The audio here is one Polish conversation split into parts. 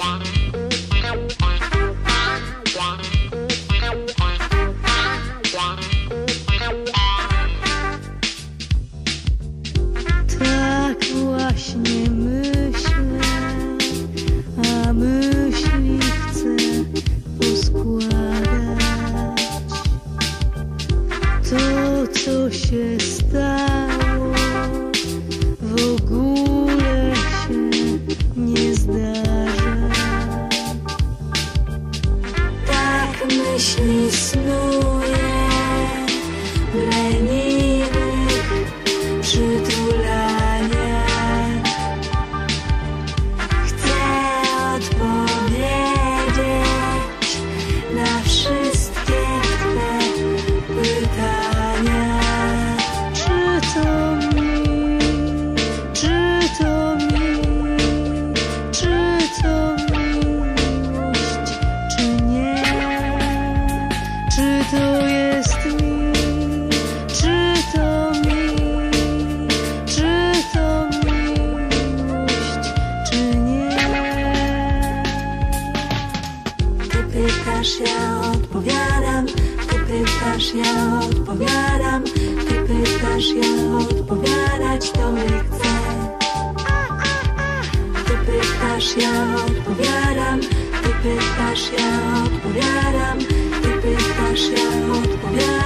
Tak właśnie myślę, a myśli chcę poskładać. To, co się. Leniwych przytulaniach. Chcę odpowiedzieć na wszystkie Twe pytania. Czy to mi, czy to mi, czy to miłość, czy nie? Czy to pytasz, ja odpowiadam. Ty pytasz, ja odpowiadać to nie chcę Ty pytasz, ja odpowiadam. Ty pytasz, ja odpowiadam. Ty pytasz, ja odpowiadam.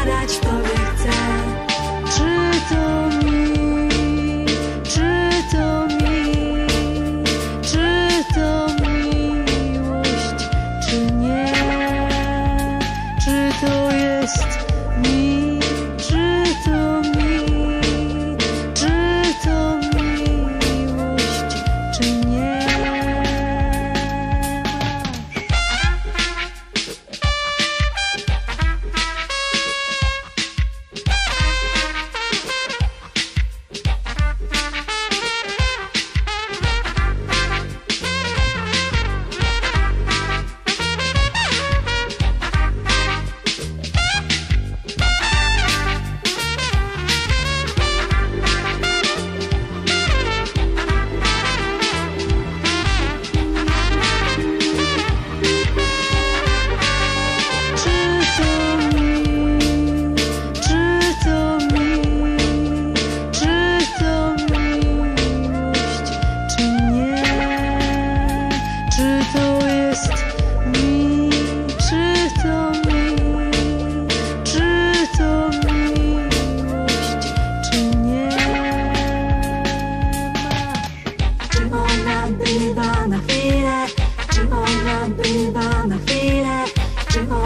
Czy to jest mi, czy to mi, czy to miłość, czy nie? Czy ona bywa na chwilę, czy ona bywa na chwilę, czym ona